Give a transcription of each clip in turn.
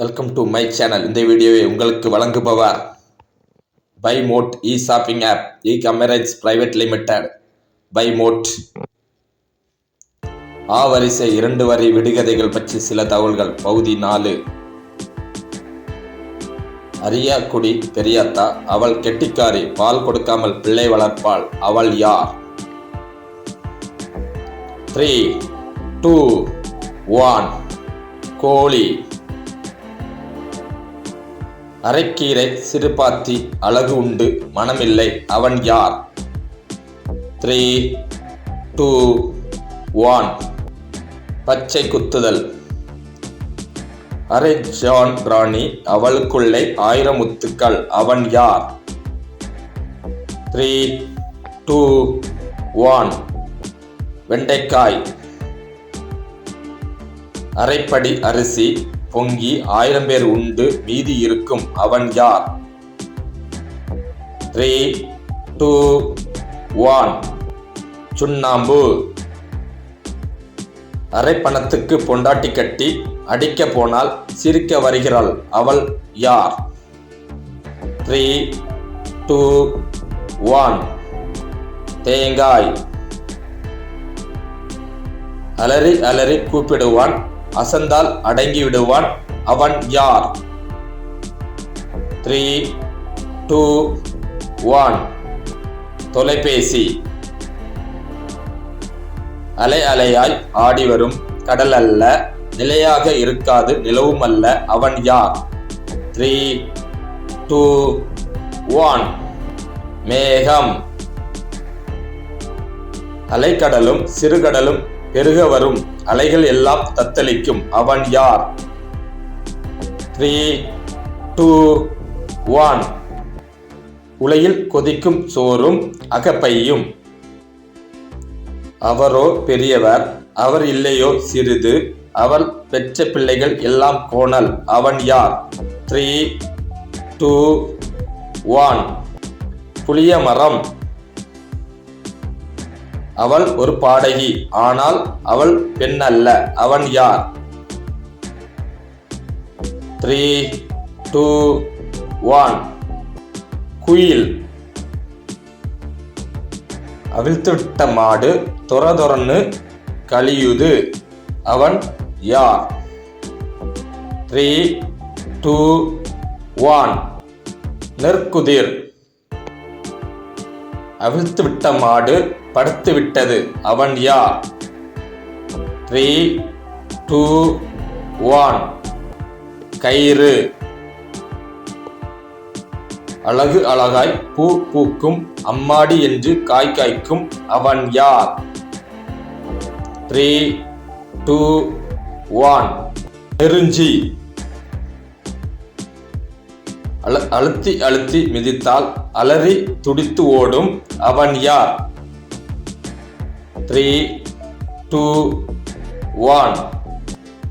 Welcome to my channel இந்த வீடியோவை உங்களுக்கு வழங்குபவர் buy mote e shopping app e commerce private limited buy mote ஆ வரிசை இரண்டு வரி விடுகதைகள் பற்றி சில தகவல்கள். பகுதி நாலு. அரியாக்குடி பெரியாத்தா அவள் கெட்டிக்காரி பால் கொடுக்காமல் பிள்ளை வளர்ப்பாள் அவள் யார்? த்ரீ டூ ஒன் கோழி. அரைக்கீரை சிறுபாத்தி அழகு உண்டு மனமில்லை. அவன் யார்? த்ரீ டூ ஒன் பச்சை குத்துதல். அரை ஜான் பிராணி அவளுக்குள்ளே ஆயிரம் முத்துக்கள். அவன் யார்? த்ரீ டூ ஒன் வெண்டைக்காய். அரைப்படி அரிசி பொங்கி ஆயிரம் பேர் உண்டு மீதி இருக்கும். அவன் யார்? த்ரீ டூ ஒன் சுண்ணாம்பு. அரை பணத்துக்கு பொண்டாட்டி கட்டி அடிக்க போனால் சிரிக்க வருகிறாள். அவள் யார்? த்ரீ டூ ஒன் தேங்காய். அலறி அலறி கூப்பிடுவான். அசந்தால் அடங்கி விடுவான் அவன் யார்? த்ரீ டூ ஒன் தொலைபேசி. அலை அலையாய் ஆடி வரும். கடல் அல்ல நிலையாக இருக்காது நிலவும் அல்ல. அவன் யார்? த்ரீ டூ ஒன் மேகம். அலைக்கடலும் சிறுகடலும் பெருக வரும். அலைகள் எல்லாம் தத்தளிக்கும். அவன் யார்? த்ரீ டூ ஒன் உலையில் கொதிக்கும் சோறும் அகப்பையும். அவரோ பெரியவர் அவர் இல்லையோ சிறிது. அவர் பெற்ற பிள்ளைகள் எல்லாம் கோணல். அவன் யார்? த்ரீ டூ ஒன் புளிய மரம். அவள் ஒரு பாடகி ஆனால் அவள் பெண் அல்ல அவன் யார்? த்ரீ டூ ஒன் குயில். அவிழ்த்துவிட்ட மாடு தொர கழியுது. அவன் யார்? த்ரீ டூ ஒன் நெற்குதிர். அவிழ்த்து விட்ட மாடு படுத்து விட்டது. அவன் யார்? த்ரீ டூ ஒன் கயிறு. அழகு அழகாய் பூ பூக்கும் அம்மாடி என்று காய் காய்க்கும் அவன் யார்? த்ரீ டூ ஒன் நெருஞ்சி. அழ அழுத்தி அழுத்தி மிதித்தால் அலறி துடித்து ஓடும் அவன் யார்? த்ரீ டூ ஒன்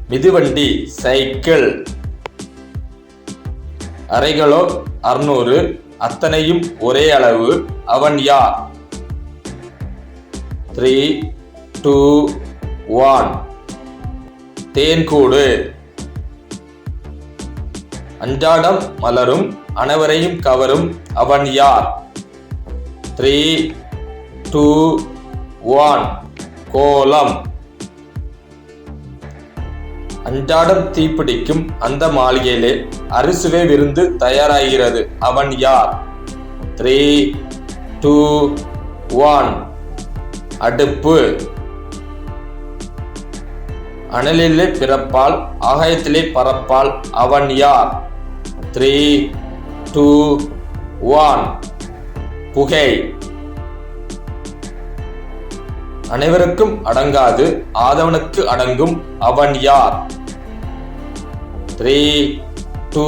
மிதிவண்டி சைக்கிள். அறைகளோ அறுநூறு அத்தனையும் ஒரே அளவு அவன் யார்? த்ரீ டூ ஒன் தேன்கூடு அன்றாடம் மலரும் அனைவரையும் கவரும் அவன் யார்? த்ரீ டூ ஒன் கோலம். அன்றாடம் தீப்பிடிக்கும் அந்த மாளிகையிலே அரிசுவே விருந்து தயாராகிறது. அவன் யார்? த்ரீ டூ ஒன் அடுப்பு. அனலிலே பிறப்பால் ஆகாயத்திலே பறப்பால் அவன் யார்? த்ரீ டூ ஒன் புகை. அனைவருக்கும் அடங்காது ஆதவனுக்கு அடங்கும் அவன் யார்? த்ரீ டூ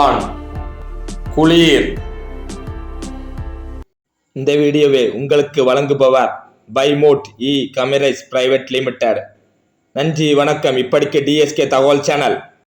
ஒன் குளிர். இந்த வீடியோவை உங்களுக்கு வழங்குபவர் பைமோட் இ கமிரைஸ் பிரைவேட் லிமிடெட். நன்றி வணக்கம். இப்படிக்கு டிஎஸ்கே தகவல் சேனல்.